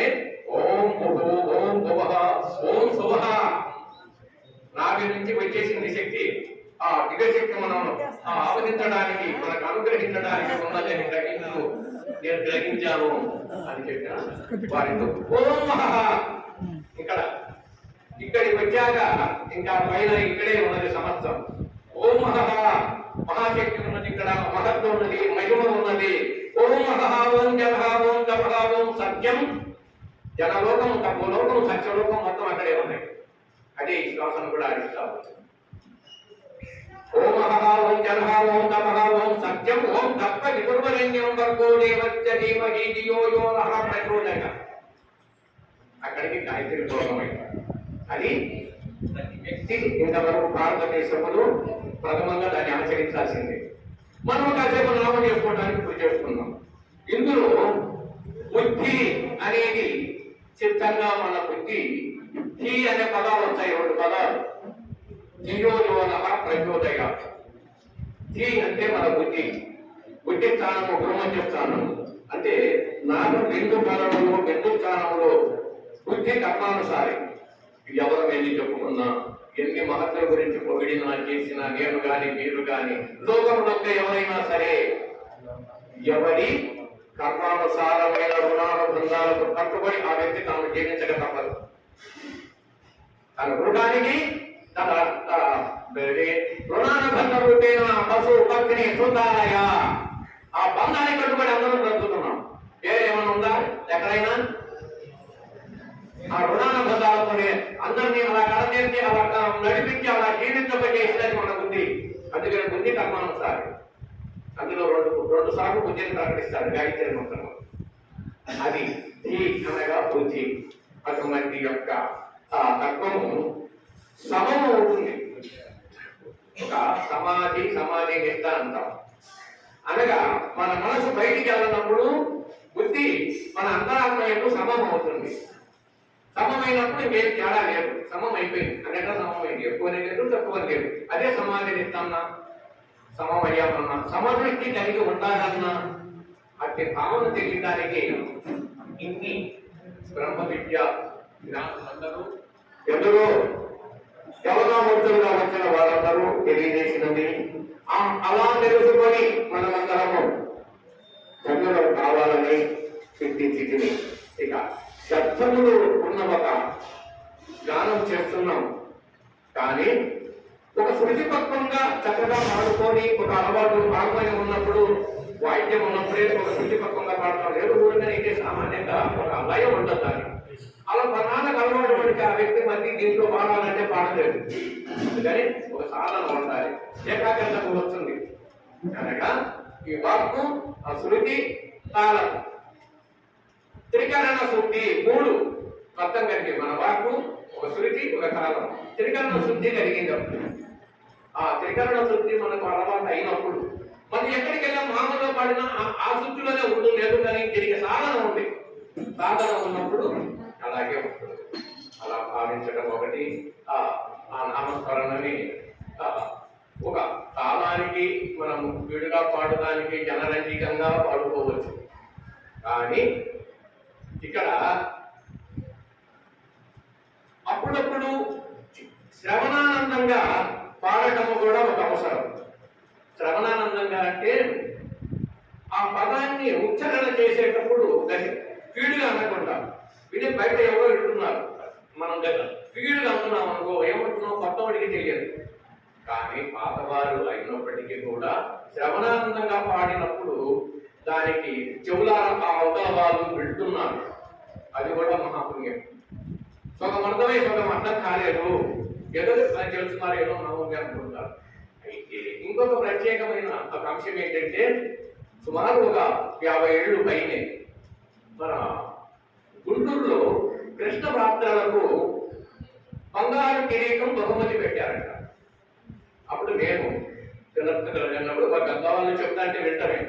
అని ఓం భువో ఓం భువః ఓం శుభః. నాభి నుంచి వచ్చేసింది శక్తి. ఆ దిగశక్తి మనం ఆ ఆవరించడానికి మనకు అనుగ్రహించడానికి ఉన్నదని గ్రహించు. నేను గ్రహించాను అని చెప్పిన వారితో. ఓం మహః. ఇక్కడ ఇక్కడికి వచ్చాక ఇంకా పైన ఇక్కడే ఉన్నది సమస్తం. ఓం మహః. మహాశక్తి ఉన్నది ఇక్కడ మహత్వం ఉన్నది మహిమ ఉన్నది. ఓం మహః ఓం జలహ ఓం తపహ ఓం సత్యం. జనలోకం తపోలోకం సత్యలోకం మొత్తం అక్కడే ఉన్నాయి. అదే ఈ శ్వాసను కూడా ఆడిస్తాము ఓం మహః ఓం జలహ ఓం తపహ ఓం సత్యం ఓం తప్ప విదుర్వరేణ్యం వర్గో దేవత్య ధీమహి ధియో యో నః ప్రచోదయాత్. అక్కడికి గాయత్రి శ్లోకమైంది అది ప్రతి వ్యక్తి ఇంతవరకు భారతదేశంలో ప్రథమంగా దాన్ని ఆచరించాల్సిందే. మనం కాసేపు నామం చేసుకోవడానికి కృషి చేసుకున్నాం ఇందులో బుద్ధి అనేది చిత్తంగా మన బుద్ధి ధీ అనే పదాలు వచ్చాయి రెండు పదాలు. ధియోజోన ప్రచోదయ. ధీ అంటే మన బుద్ధి. బుద్ధి స్థానము బ్రహ్మజ్య స్థానం అంటే నాకు బిందు కాలంలో బిందు స్థానంలో బుద్ధి కర్మానుసారి ఎవరు ఎన్ని చెప్పుకున్నా ఎన్ని మహత్తుల గురించి పొగిడినా చేసినా నేను కానీ మీరు కానీ లోకంలో ఎవరైనా సరే ఎవరి కర్మానుసారమైన రుణానుబంధాలకు కట్టుబడి ఆ వ్యక్తి తాను జీవించక తప్పదు. తన రుణానికి తన రుణానుబంధ రూపేణ పశు పత్ని సుతాలయ ఆ బంధాన్ని కట్టుబడి అందరం బ్రతుకుతున్నాం. ఏమైనా ఉందా? ఎక్కడైనా? ఆ రుణానుబంధాలతోనే అందరినీ అలా కడతీర్చి అలా నడిపించి అలా జీవించబట్టేసేది ఇష్టం బుద్ధి అందుకని బుద్ధి కర్మానుసారం. అందులో రెండు రెండు సార్లు బుద్ధిని ప్రకటిస్తాడు గాయత్రి మంత్రం. అది ధీ అనగా బుద్ధి అటువంటి యొక్క ఆ తత్వము సమము అవుతుంది. ఒక సమాధి సమాధి నిష్ట అంటాం. అనగా మన మనసు బయటికి వెళ్ళినప్పుడు బుద్ధి మన అంతరాత్మ సమం అవుతుంది. సమమైనప్పుడు ఇంకేం తేడా లేదు. సమం అయిపోయింది అన్నట్టు సమమైంది. ఎక్కువ లేదు తక్కువ లేదు. అదే సమాధి నిస్తాన్నా సమం అయ్యామన్నా సమదృష్టి కలిగి ఉండాలన్నా అట్టి భావన తెలియడానికి ఇన్ని బ్రహ్మ విద్య జ్ఞానులందరూ ఎందరో యవనామూర్తులుగా వచ్చిన వారందరూ తెలియజేసినది అలా తెలుసుకొని మనమందరము జన్మలో కావాలని సిద్ధించింది ఇక శబ్దములు ఉన్న ఒక గానం చేస్తున్నాం. కానీ ఒక శృతిపక్వంగా చక్కగా పాడుకొని ఒక అలవాటు భాగమని ఉన్నప్పుడు వాయిద్యం ఉన్నప్పుడే ఒక శృతిపక్వంగా పాడతాం లేదు. ఊరికనే అయితే సామాన్యంగా ఒక లయం ఉండదు దాన్ని. అలా ప్రధానకు అలవాటు పడితే ఆ వ్యక్తి మళ్ళీ దీంట్లో పాడాలంటే పాడలేదు. అందుకని ఒక సాధన ఉండాలి. ఏకాగ్రతకు వస్తుంది. అనగా ఈ వాక్కు ఆ శృతి తాళం. త్రికరణ శుద్ధి మూడు. అర్థం కలిగి మన వాకు ఒక శృతి ఒక కాలం త్రికరణ శుద్ధి కలిగింది ఆ త్రికరణ శుద్ధి మనకు అలవాటు అయినప్పుడు మనం ఎక్కడికి వెళ్ళా మామూలుగా పడినా ఆ- శుద్ధిలోనే ఉంటుంది లేదు కానీ తిరిగి సాధన ఉంది. సాధన ఉన్నప్పుడు అలాగే ఉంటుంది. అలా భావించడం ఒకటి. ఆ నామస్మరణని ఒక తాళానికి మనం వీడుగా పాడడానికి జనరంజికంగా పాడుకోవచ్చు. కానీ ఇక్కడ అప్పుడప్పుడు శ్రవణానందంగా పాడటము కూడా ఒక అవసరం. శ్రవణానందంగా అంటే ఆ పదాన్ని ఉచ్చారణ చేసేటప్పుడు గట్టి ఫీడుగా అనకుండా. విని బయట ఎవరో వింటున్నారు. మనం దగ్గర ఫీడుగా అంటున్నాం అనుకో ఏమంటున్నాం కొత్తవాడికి తెలియదు. కానీ పాతవారు అయినప్పటికీ కూడా శ్రవణానందంగా పాడినప్పుడు దానికి చెవులారా ఆ అవతల వాళ్ళు వింటున్నారు. అది కూడా మహాపుణ్యం. సగం అర్థమై సగం అర్థం కాలేదు. ఎదురు తెలుసుకున్నారు ఏదో నవ్వుంది అనుకుంటారు. అయితే ఇంకొక ప్రత్యేకమైన ఒక అంశం ఏంటంటే సుమారు ఒక యాభై ఏళ్ళు పైనే. మన గుంటూరులో కృష్ణ భక్తులకు బంగారు కిరీటం బహుమతి పెట్టారంట. అప్పుడు నేను చిన్నప్పుడు ఒక గంగావాళ్ళు చెప్తా అంటే వింటమే.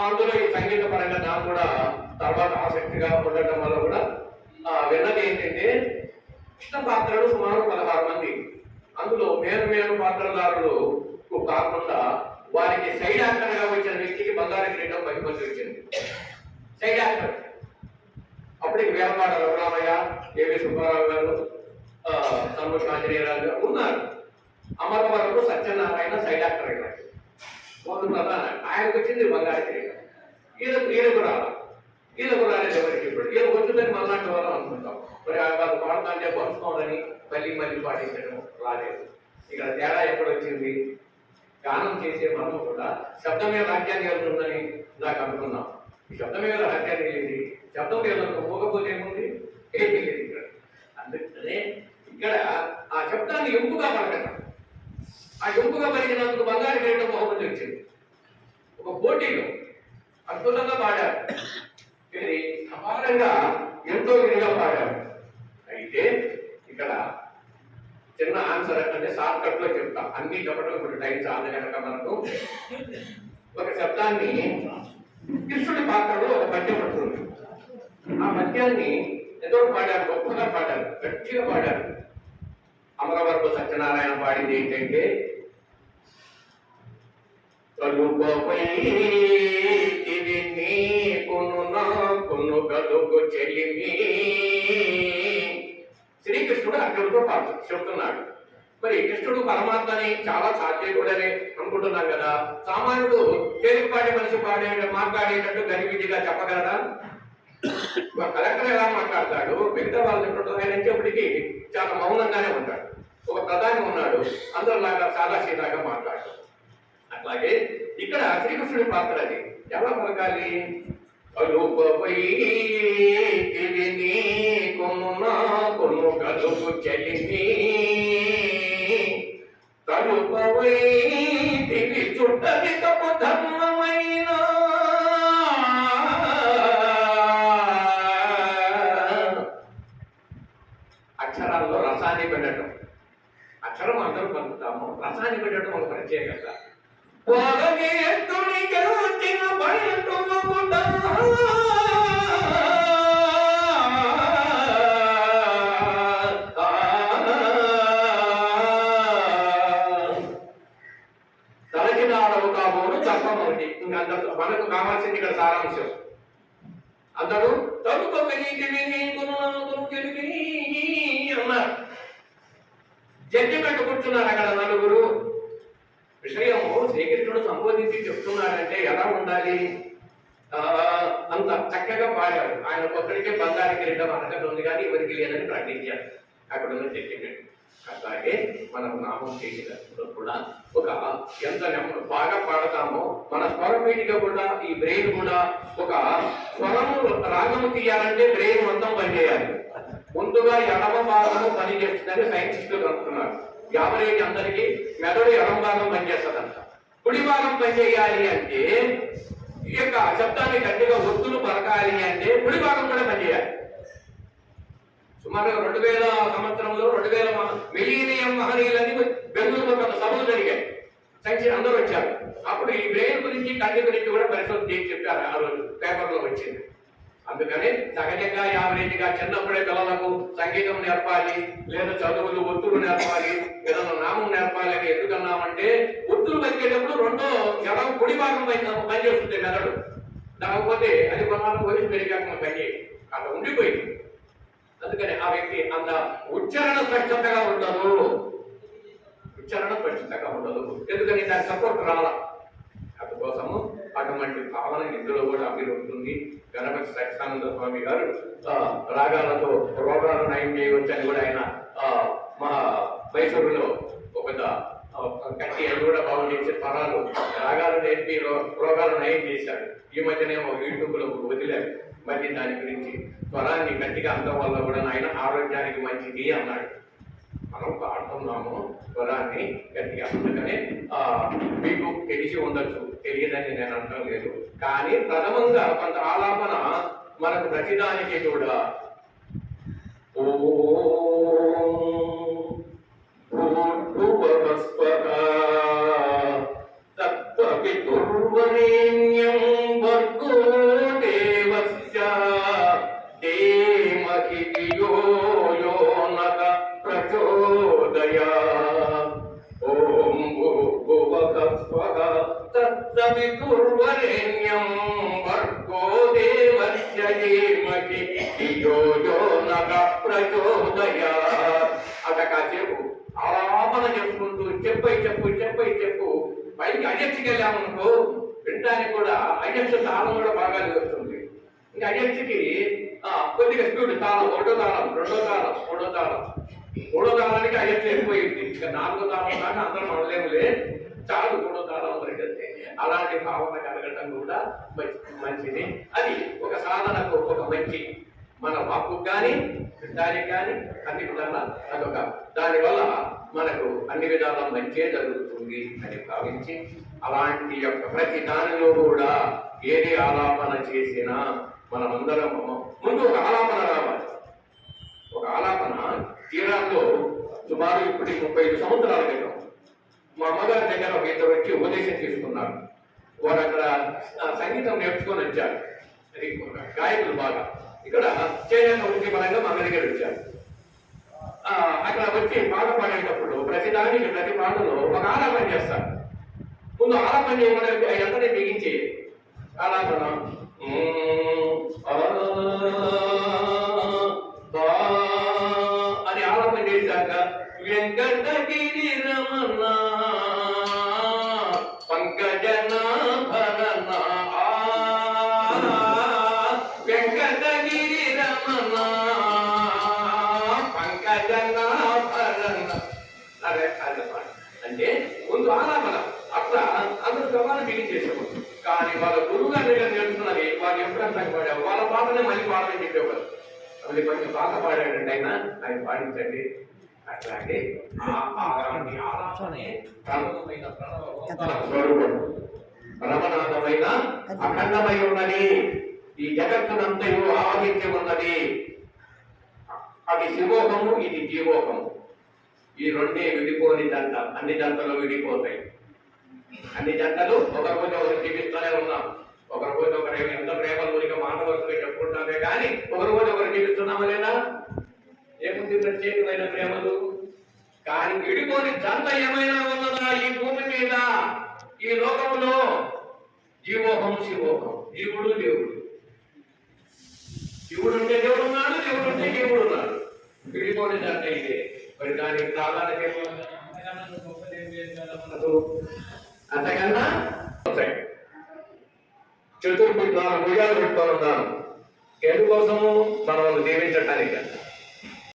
అందులో ఈ సంగీత పరంగా నాకు కూడా తర్వాత ఆసక్తిగా ఉండటం వల్ల కూడా విన్నది ఏంటంటే కృష్ణ పాత్రలు సుమారు పదహారు మంది. అందులో మేలు మేలు పాత్రదారులు కాకుండా వారికి సైడ్ యాక్టర్గా వచ్చిన వ్యక్తికి బంగారు కిరీటం బహుమతి వచ్చింది సైడ్ యాక్టర్ అప్పటికి వేలపాడ రఘురామయ్య ఏవి సుబ్బారావు గారు సంతోష్ ఆంజనేయరాజు గారు ఉన్నారు. అమరవరకు సత్యనారాయణ సైడ్ యాక్టర్ అయినారు. ప్రధాన ఆయనకు వచ్చింది బంగారు కిరీటం. ఈయనకు ఈయనకు రాల ఈయనకు రాలేదు ఎవరికి ఇప్పుడు వచ్చిందని మళ్ళాంటి వాళ్ళం అనుకుంటాం మరి వాళ్ళు పాడుతుంటే పంచుకోవాలని మళ్ళీ మళ్ళీ పాటించడం రాలేదు. ఇక్కడ తేడా ఎక్కడ వచ్చింది గానం చేసే మనం కూడా శబ్దమే వాక్యాన్ని వెళ్తుందని నాకు అనుకున్నాం. ఈ శబ్దమే మీద రాజ్యాన్ని వెళ్ళింది శబ్దం లేదు పోకపోతే ఏముంది? ఏమీ లేదు ఇక్కడ. అందుకనే ఇక్కడ ఆ శబ్దాన్ని ఎంపుగా పలకటం. ఆ ఎంపుగా పలికినందుకు బంగారు వేయడం బహుమతి వచ్చింది. ఒక పోటీలో అద్భుతంగా పాడారు. ఇది అపారంగా ఎంతో విధిగా పాడారు. అయితే ఇక్కడ చిన్న ఆన్సర్ అంటే షార్ట్ కట్లో చెప్తా. అన్ని చెప్పడం ఇప్పుడు టైం చాలా కనుక మనకు ఒక శబ్దాన్ని కృష్ణుడి పాత్రలో ఒక పద్యం పడుతుంది ఆ పద్యాన్ని ఏదో పాడారు గొప్పగా పాడారు గట్టిగా పాడారు. అమరవరపు సత్యనారాయణ పాడింది ఏంటంటే కలుపపై ఇది నీకును నాకును చెలిమి శ్రీకృష్ణుడు అర్జునుడితో పాటు చెప్తున్నాడు. మరి కృష్ణుడు పరమాత్మని చాలా సాధ్యకుడని అనుకుంటున్నాం కదా సామాన్యుడు తేలికపాటి మనిషి పాడే మాట్లాడేటట్టు గరివిధిగా చెప్పగలరా ఒక కలెక్టర్ ఎలా మాట్లాడతాడు. మిగతా వాళ్ళు ఎప్పుడు ఆయన వచ్చేప్పటికీ చాలా మౌనంగానే ఉంటాడు ఒక ప్రధాని ఉన్నాడు. అందరిలాగా చాలా సీదాగా మాట్లాడతాడు అట్లాగే ఇక్కడ శ్రీకృష్ణుడి పాత్ర అది. ఎలా పలకాలి? అలుపపై ఇది నీకును నాకును కలుపు చెలిమి కలుపవై తివి చుట్టది తప్పు ధర్మమైన సారాంశం అందరూ తలుపు అన్నారు జడ్జి కూర్చున్నారు అక్కడ నలుగురు. విషయము శ్రీకృష్ణుడు సంబోధించి చెప్తున్నాడంటే ఎలా ఉండాలి? ఆ, అంత చక్కగా పాడాడు. ఆయన ఒక్కడికే బంగారు కిరీటం అనకం ఉంది కానీ ఎవరికి లేదని ప్రకటించాడు అక్కడ ఉన్న జడ్జిమెంట్ అలాగే మనం నామం చేసినప్పుడు కూడా ఒక ఎంత నెమ్మ- బాగా పాడతామో. మన స్వరం వీటిగా కూడా ఈ బ్రెయిన్ కూడా ఒక స్వరము రాగము తీయాలంటే బ్రెయిన్ మొత్తం పనిచేయాలి. ముందుగా ఎడమ భాగము పనిచేస్తుందని సైంటిస్టులు కనుక్కున్నారు యావరేజ్ అందరికీ మెదడు ఎడమ భాగం పనిచేస్తుందంట. కుడి భాగం పనిచేయాలి అంటే ఈ యొక్క శబ్దాన్ని గట్టిగా ఒత్తులు పలకాలి అంటే కుడి భాగం కూడా పనిచేయాలి. సుమారు రెండు వేల సంవత్సరంలో రెండు వేల మిలీనియం మహనీయులన్నీ బెంగళూరులో కొంత సభలు జరిగాయి. సైన్స్ అందరూ వచ్చారు. అప్పుడు ఈ బ్రెయిన్ గురించి కంటి గురించి కూడా పరిశోధన చేసి చెప్పారు. ఆ రోజు పేపర్లో వచ్చింది. అందుకని సహజంగా యావరేజ్గా చిన్నప్పుడే పిల్లలకు సంగీతం నేర్పాలి లేదా చదువులు ఒత్తులు నేర్పాలి ఏదైనా నామం నేర్పాలి అని ఎందుకన్నామంటే ఒత్తులు పలికేటప్పుడు రెండో ఎడం కుడి భాగం పని పనిచేస్తుంది మెదడు. దాకపోతే అది కొన్నాళ్ళు పోలీసు పెరిగాక పని అక్కడ ఉండిపోయింది. అందుకని ఆ వ్యక్తి అంత ఉచ్చారణ స్పష్టంగా ఉండదు. ఉచ్చారణ స్పష్టంగా ఉండదు. ఎందుకని దాని సపోర్ట్ రాల అందుకోసము అటువంటి భావన ఇందులో కూడా అభివృద్ధి గణపతి సత్యానంద స్వామి గారు రాగాలతో రోగాలు నయం చేయవచ్చని కూడా ఆయన ఆ, మా మైసూరులో ఒక పెద్ద కట్టి అది కూడా బాగు చేసే పరాలు రాగాలు నేర్పి రో- రోగాలు నయం చేశాడు ఈ మధ్యనేమో యూట్యూబ్లో యూట్యూబ్లో వదిలాడు మళ్ళీ దాని గురించి స్వరాన్ని గట్టిగా అందం వల్ల కూడా ఆయన ఆరోగ్యానికి మంచిది అన్నాడు. మనం పాడుతున్నాము స్వరాన్ని గట్టిగా. అందుకనే మీకు తెలిసి ఉండొచ్చు. తెలియదని నేను అనడం లేదు. కానీ ప్రథమంగా కొంత ఆలాపన మనకు ప్రతిదానికి కూడా. ఓ తత్సవితుర్వరేణ్యం భర్గో దేవస్య ధీమహి ధియో యో నగ ప్రచోదయ. అట కాసేపు ఆలాపన చెప్పుకుంటూ చెప్పై చెప్పు చెప్పై చెప్పు. పైకి అజెక్ట్కి వెళ్ళామనుకో వినడానికి కూడా అజెక్ట్ తాళం కూడా బాగా వస్తుంది ఇంకా అజెక్ట్కి కొద్దిగా స్పీడ్ తాళం ఒకటో తాళం రెండో తాళం మూడో తాళం. మూడో తాళానికి అజెక్ట్ ఎక్కువైంది. ఇంకా నాలుగో తాళం దాకా అందరం అనలేములే చాలు మూడో తాళం. అలాంటి భావన కలగటం కూడా మంచి- మంచిది. అది ఒక సాధనకు ఒక మంచి మన వాక్కు కానీ దానికి కానీ అన్ని విధాల అదొక దానివల్ల మనకు అన్ని విధాల మంచే జరుగుతుంది అని భావించి అలాంటి యొక్క ప్రతి దానిలో కూడా ఏది ఆలాపన చేసినా మనమందరం ముందు ఒక ఆలాపన రావాలి. ఒక ఆలాపన తీరాల్లో సుమారు ఇప్పటికి ముప్పై ఐదు సంవత్సరాల క్రితం మా అమ్మగారి దగ్గర ఒక ఇద్దరు వచ్చి ఉపదేశం తీసుకున్నారు వారు అక్కడ సంగీతం నేర్చుకొని వచ్చారు. అది గాయకులు బాగా. ఇక్కడ చేనేత వృత్తిపరంగా మా అమ్మ దగ్గర వచ్చారు. అక్కడ వచ్చి పాట పాడేటప్పుడు ప్రతి దానికి ప్రతి పాటలో ఒక ఆలాపన చేస్తారు. ముందు ఆలాపన చేయమని ఎంతనే బిగించి ఆలాపన వెంకటగిరి రమణ పంకజనాభరణ. ఆ, వెంకటగిరి రమణ పంకజనాభరణ అదే అదే అంటే ముందు ఆలాపన అట్లా అందరూ గవాన్ని బిగించేసేవారు కానీ వాళ్ళ గురువు గారి దగ్గర నేర్చుకున్నది వాళ్ళు ఎప్పుడంతా పాడారు వాళ్ళ పాటనే మళ్ళీ పాడమని చెప్పేవారు. మళ్ళీ కొంచెం బాగా పాడాడండి ఆయన ఆయన పాడించండి. అట్లాగే ప్రణవమైన స్వరూపం? రమనాథమైన అఖండమై ఉన్నది. ఈ జగత్తునంతయు ఆవహించి ఉన్నది. అది శివోహము ఇది జీవోహము. ఈ రెండే విడిపోని జంట అన్ని జంటలు విడిపోతాయి. అన్ని జంటలు ఒకరిపోతే ఒకరు జీవిస్తూనే ఉన్నాం. ఒకరిపోతే ఒకరు ఎంత ప్రేమ మాట వరుసగా చెప్పుకుంటామే కానీ ఒకరిపోతే ఒకరు జీవిస్తున్నామా లేదా? ఏముంది ప్రత్యేకమైన ప్రేమలు? కానీ విడిపోని జంట ఏమైనా ఉన్నదా ఈ భూమి మీద? ఈ లోకంలో జీవోహం శివోహం. జీవుడు దేవుడు. జీవుడు ఉంటే దేవుడు ఉన్నాడు దేవుడు ఉంటే జీవుడు ఉన్నాడు. విడిపోని జంట ఇదే. మరి దానికి ప్రాధాన్యత అంతకన్నా చతుర్భుజాలు భుజాలు పెట్టుకొని ఉన్నాను ఎందుకోసము మనల్ని దీవించటానికి